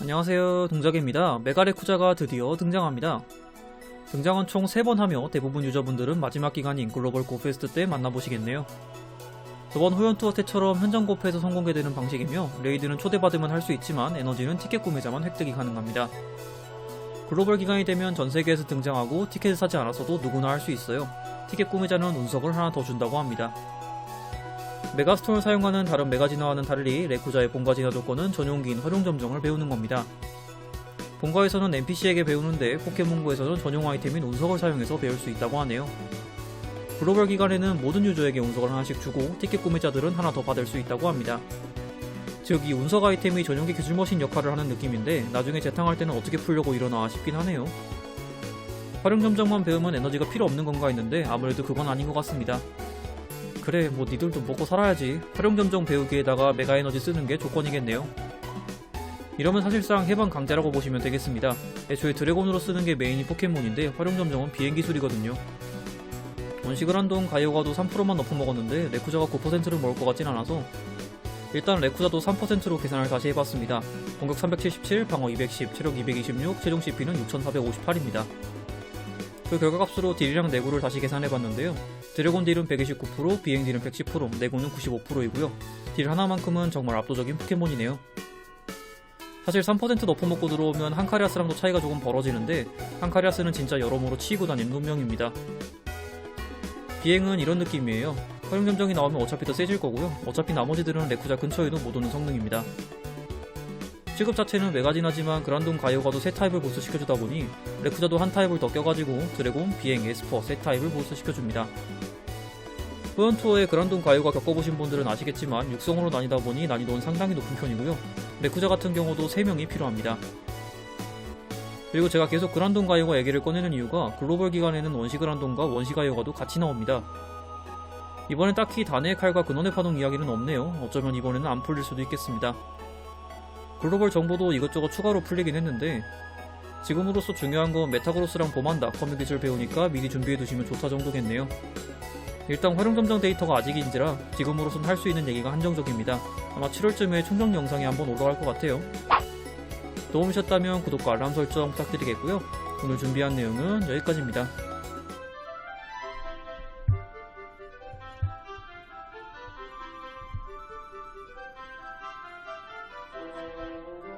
안녕하세요. 동작입니다. 메가레쿠자가 드디어 등장합니다. 등장은 총 3번 하며 대부분 유저분들은 마지막 기간인 글로벌 고페스트 때 만나보시겠네요. 저번 호연 투어 때처럼 현장 고페에서 성공게 되는 방식이며 레이드는 초대받으면 할 수 있지만 에너지는 티켓 구매자만 획득이 가능합니다. 글로벌 기간이 되면 전 세계에서 등장하고 티켓을 사지 않았어도 누구나 할 수 있어요. 티켓 구매자는 운석을 하나 더 준다고 합니다 메가스톤을 사용하는 다른 메가진화와는 달리 레쿠자의 본가 진화 조건은 전용기인 활용 점정을 배우는 겁니다. 본가에서는 NPC에게 배우는데 포켓몬고에서는 전용 아이템인 운석을 사용해서 배울 수 있다고 하네요. 글로벌 기간에는 모든 유저에게 운석을 하나씩 주고 티켓 구매자들은 하나 더 받을 수 있다고 합니다. 즉, 이 운석 아이템이 전용기 기술머신 역할을 하는 느낌인데 나중에 재탕할 때는 어떻게 풀려고 이러나 싶긴 하네요. 활용 점정만 배우면 에너지가 필요 없는 건가 했는데 아무래도 그건 아닌 것 같습니다. 그래 뭐 니들도 먹고 살아야지. 활용점정 배우기에다가 메가에너지 쓰는 게 조건이겠네요. 이러면 사실상 해방 강자라고 보시면 되겠습니다. 애초에 드래곤으로 쓰는 게 메인인 포켓몬인데 활용점정은 비행 기술이거든요. 원식을 한 동 가이오가도 3%만 너프 먹었는데 레쿠자가 9%를 먹을 것 같진 않아서 일단 레쿠자도 3%로 계산을 다시 해봤습니다. 공격 377, 방어 210, 체력 226, 최종 CP는 6458입니다 그 결과값으로 딜이랑 내구를 다시 계산해봤는데요 드래곤 딜은 129%, 비행 딜은 110%, 내구는 95%이고요. 딜 하나만큼은 정말 압도적인 포켓몬이네요. 사실 3% 너프 먹고 들어오면 한카리아스랑도 차이가 조금 벌어지는데 한카리아스는 진짜 여러모로 치이고 다니는 운명입니다. 비행은 이런 느낌이에요. 허용점정이 나오면 어차피 더 세질 거고요. 어차피 나머지들은 레쿠자 근처에도 못 오는 성능입니다. 취급 자체는 메가진하지만 그란돈 가이오가도 세 타입을 보스시켜주다 보니 레쿠자도 한 타입을 더 껴가지고 드래곤, 비행, 에스퍼 세 타입을 보스시켜줍니다. 후연 투어에 그란돈 가이오가 겪어보신 분들은 아시겠지만 육성으로 나뉘다 보니 난이도는 상당히 높은 편이고요. 레쿠자 같은 경우도 3명이 필요합니다. 그리고 제가 계속 그란돈 가이오가 얘기를 꺼내는 이유가 글로벌 기간에는 원시 그란돈과 원시 가이오가도 같이 나옵니다. 이번엔 딱히 단의 칼과 근원의 파동 이야기는 없네요. 어쩌면 이번에는 안 풀릴 수도 있겠습니다. 글로벌 정보도 이것저것 추가로 풀리긴 했는데 지금으로서 중요한 건 메타그로스랑 커뮤 기술 배우니까 미리 준비해 두시면 좋다 정도겠네요. 일단 활용점정 데이터가 아직인지라 지금으로선 할 수 있는 얘기가 한정적입니다. 아마 7월쯤에 충전 영상이 한번 올라갈 것 같아요. 도움이셨다면 구독과 알람 설정 부탁드리겠고요. 오늘 준비한 내용은 여기까지입니다.